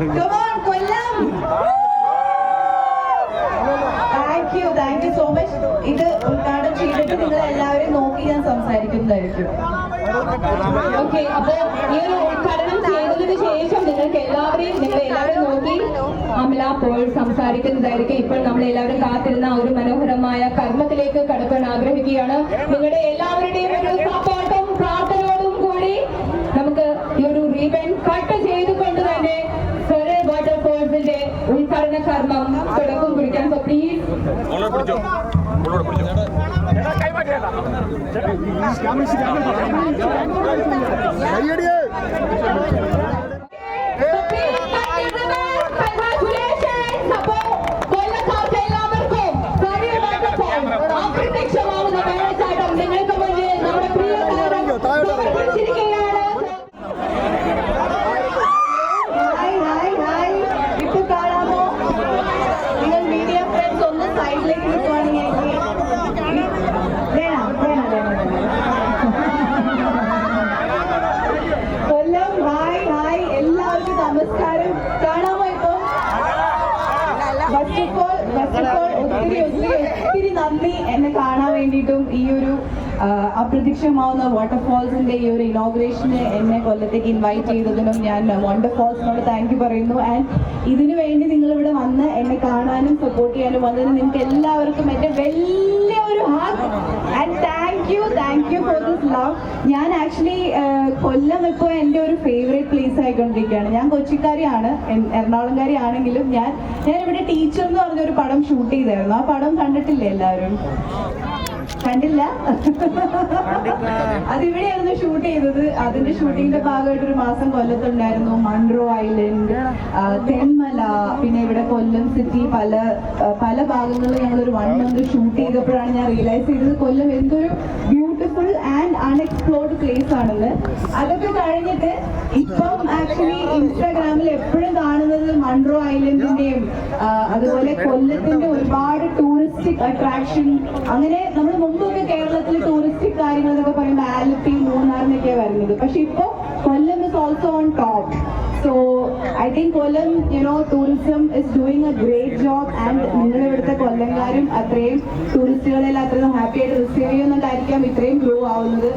Kollam. Thank you thank so much ഇത് ഉദ്ഘാടനം ചെയ്തിട്ട് നിങ്ങൾ എല്ലാവരും നോക്കി ഞാൻ സംസാരിക്കുന്നതായിരിക്കും. ഓക്കെ അപ്പൊ ഈ ഒരു ഉദ്ഘാടനം ചെയ്തതിനു ശേഷം നിങ്ങൾക്ക് എല്ലാവരെയും നിങ്ങൾ എല്ലാവരും നോക്കി അമല പോൾ സംസാരിക്കുന്നതായിരിക്കും. ഇപ്പോൾ നമ്മൾ എല്ലാവരും കാത്തിരുന്ന ഒരു മനോഹരമായ കർമ്മത്തിലേക്ക് കടക്കാൻ ആഗ്രഹിക്കുകയാണ്. നിങ്ങളുടെ എല്ലാവരുടെയും ഒരു സപ്പോർട്ടും വാട്ടർഫോൾസിന്റെ ഉദ്ഘാടന കർമ്മം തുടക്കം കുറിക്കാൻ സോ പ്ലീസ് മോളോട് ഫസ്റ്റ് ഓഫ് ഓൾ ഒത്തിരി ഒത്തിരി നന്ദി എന്നെ കാണാൻ വേണ്ടിയിട്ടും ഈ ഒരു അപ്രത്യക്ഷമാവുന്ന വാട്ടർഫോൾസിന്റെ ഈ ഒരു ഇനോഗ്രേഷന് എന്നെ കൊല്ലത്തേക്ക് ഇൻവൈറ്റ് ചെയ്തതിനും ഞാൻ വാട്ടർഫോൾസിനോട് താങ്ക് യു പറയുന്നു. ആൻഡ് ഇതിനു വേണ്ടി നിങ്ങൾ ഇവിടെ വന്ന് എന്നെ കാണാനും സപ്പോർട്ട് ചെയ്യാനും വന്നതിന് നിങ്ങൾക്ക് എല്ലാവർക്കും എന്റെ വലിയ ഒരു heart and thank you love ഞാൻ ആക്ച്വലി കൊല്ലം ഇപ്പോൾ എന്റെ ഒരു ഫേവറേറ്റ് പ്ലേസ് ആയിക്കൊണ്ടിരിക്കുകയാണ്. ഞാൻ കൊച്ചിക്കാരിയാണ്. എറണാകുളംകാരി ആണെങ്കിലും ഞാൻ ഞാൻ ഇവിടെ ടീച്ചർ എന്ന് പറഞ്ഞൊരു പടം ഷൂട്ട് ചെയ്തായിരുന്നു. ആ പടം കണ്ടിട്ടില്ലേ എല്ലാവരും? കണ്ടില്ല? അതിവിടെയായിരുന്നു ഷൂട്ട് ചെയ്തത്. അതിന്റെ ഷൂട്ടിങ്ങിന്റെ ഭാഗമായിട്ട് ഒരു മാസം കൊല്ലത്തുണ്ടായിരുന്നു. മൺറോ ഐലൻഡ് തെന്മല പിന്നെ ഇവിടെ കൊല്ലം സിറ്റി പല പല ഭാഗങ്ങളിൽ ഞങ്ങൾ ഒരു വൺ മന്ത് ഷൂട്ട് ചെയ്തപ്പോഴാണ് ഞാൻ റിയലൈസ് ചെയ്തത് കൊല്ലം എന്തൊരു ബ്യൂട്ടിഫുൾ ആൻഡ് അൺഎക്സ്പ്ലോർഡ് പ്ലേസ് ആണെന്ന് അതൊക്കെ കഴിഞ്ഞിട്ട് ഇപ്പം ആക്ച്വലി ഇൻസ്റ്റാഗ്രാമിൽ എപ്പോഴും കാണുന്നത് മൺറോ ഐലൻഡിന്റെയും അതുപോലെ കൊല്ലത്തിന്റെ ഒരുപാട് ടൂറിസ്റ്റിക് അട്രാക്ഷൻ അങ്ങനെ നമ്മൾ മുമ്പൊക്കെ കേരളത്തിൽ ടൂറിസ്റ്റിക് കാര്യങ്ങൾ എന്നൊക്കെ പറയുമ്പോൾ ആലപ്പി മൂന്നാർ എന്നൊക്കെയാണ് വരുന്നത്. പക്ഷെ ഇപ്പോൾ Kollam is also on top so I think Kollam you know tourism is doing a great job and നിങ്ങൾ ഇവിടുത്തെ കൊല്ലംകാരും അത്രയും ടൂറിസ്റ്റുകളെല്ലാം അത്രയും ഹാപ്പി ആയിട്ട് റിസീവ് ചെയ്യുന്നുണ്ടായിരിക്കാം ഇത്രയും ഗ്രോ ആവുന്നത്.